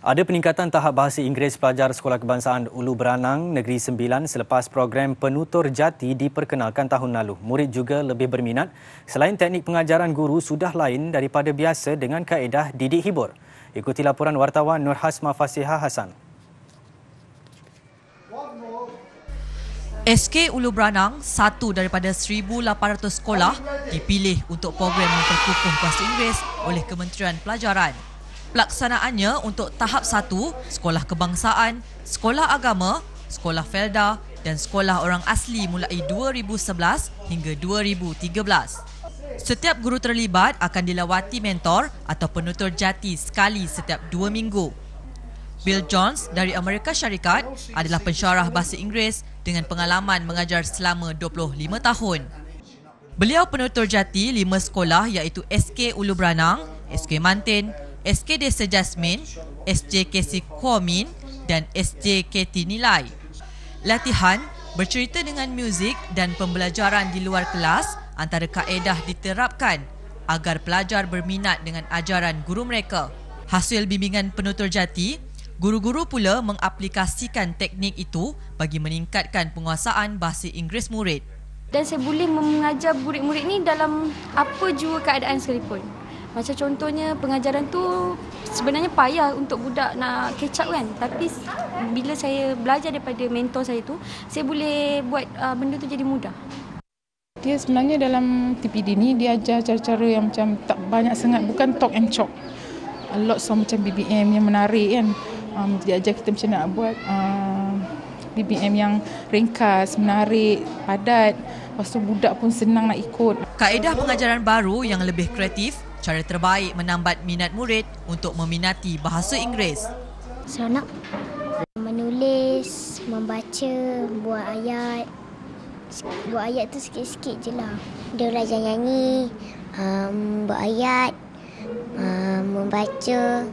Ada peningkatan tahap bahasa Inggeris pelajar Sekolah Kebangsaan Ulu Beranang Negeri Sembilan selepas program penutur jati diperkenalkan tahun lalu. Murid juga lebih berminat. Selain teknik pengajaran guru sudah lain daripada biasa dengan kaedah didik hibur. Ikuti laporan wartawan Nur Hasma Fasihah Hasan. SK Ulu Beranang, satu daripada 1,800 sekolah dipilih untuk program memperkukuh bahasa Inggeris oleh Kementerian Pelajaran. Pelaksanaannya untuk tahap satu, sekolah kebangsaan, sekolah agama, sekolah Felda dan sekolah orang asli mulai 2011 hingga 2013. Setiap guru terlibat akan dilawati mentor atau penutur jati sekali setiap dua minggu. Bill Jones dari Amerika Syarikat adalah pensyarah bahasa Inggeris dengan pengalaman mengajar selama 25 tahun. Beliau penutur jati lima sekolah iaitu SK Ulu Beranang, SK Mantin, SK Desa Jasmine, SJKC Kuamin dan SJKT Nilai. Latihan bercerita dengan muzik dan pembelajaran di luar kelas antara kaedah diterapkan agar pelajar berminat dengan ajaran guru mereka. Hasil bimbingan penutur jati, guru-guru pula mengaplikasikan teknik itu bagi meningkatkan penguasaan bahasa Inggeris murid. Dan saya boleh mengajar murid-murid ni dalam apa jua keadaan sekalipun. Macam contohnya pengajaran tu sebenarnya payah untuk budak nak catch up kan. Tapi bila saya belajar daripada mentor saya tu, saya boleh buat uh, benda tu jadi mudah. Dia sebenarnya dalam TPD ni dia ajar cara-cara yang macam tak banyak sangat bukan talk and chop. A lot of macam BBM yang menarik kan. Um, dia ajar kita macam nak buat uh, BBM yang ringkas, menarik, padat. Lepas tu budak pun senang nak ikut. Kaedah pengajaran baru yang lebih kreatif cara terbaik menambat minat murid untuk meminati bahasa Inggeris. Seronok menulis, membaca, buat ayat. Buat ayat tu sikit-sikit je lah. Dia belajar nyanyi, um, buat ayat, um, membaca.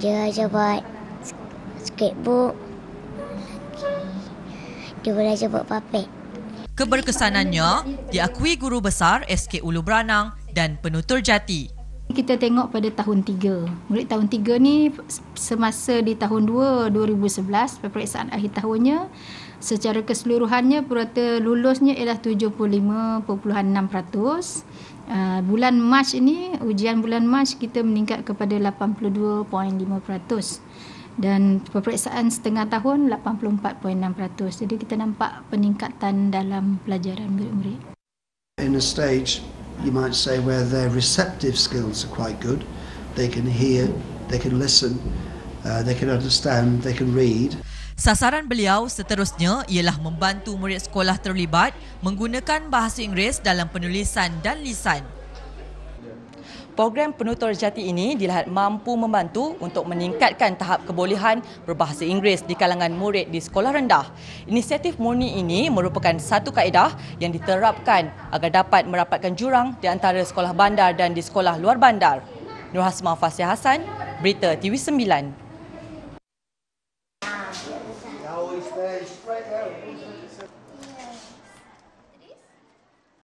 Dia ajar buat skatebook. Dia belajar buat papet. Keberkesanannya diakui guru besar SK Ulu Beranang dan penutur jati. Kita tengok pada tahun 3. Murid tahun 3 ni semasa di tahun 2 2011 peperiksaan akhir tahunnya secara keseluruhannya purata lulusnya ialah 75.6%. Uh, bulan Mac ini ujian bulan Mac kita meningkat kepada 82.5% dan peperiksaan setengah tahun 84.6%. Jadi kita nampak peningkatan dalam pelajaran murid-murid. In a stage you might say, where their receptive skills are quite good. They can hear, they can listen, uh, they can understand, they can read. Sasaran beliau seterusnya ialah membantu murid sekolah terlibat menggunakan bahasa Inggeris dalam penulisan dan lisan. Program penutur jati ini dilihat mampu membantu untuk meningkatkan tahap kebolehan berbahasa Inggeris di kalangan murid di sekolah rendah. Inisiatif murni ini merupakan satu kaedah yang diterapkan agar dapat merapatkan jurang di antara sekolah bandar dan di sekolah luar bandar. Nur Hasma Fasih Hasan, Berita TV9.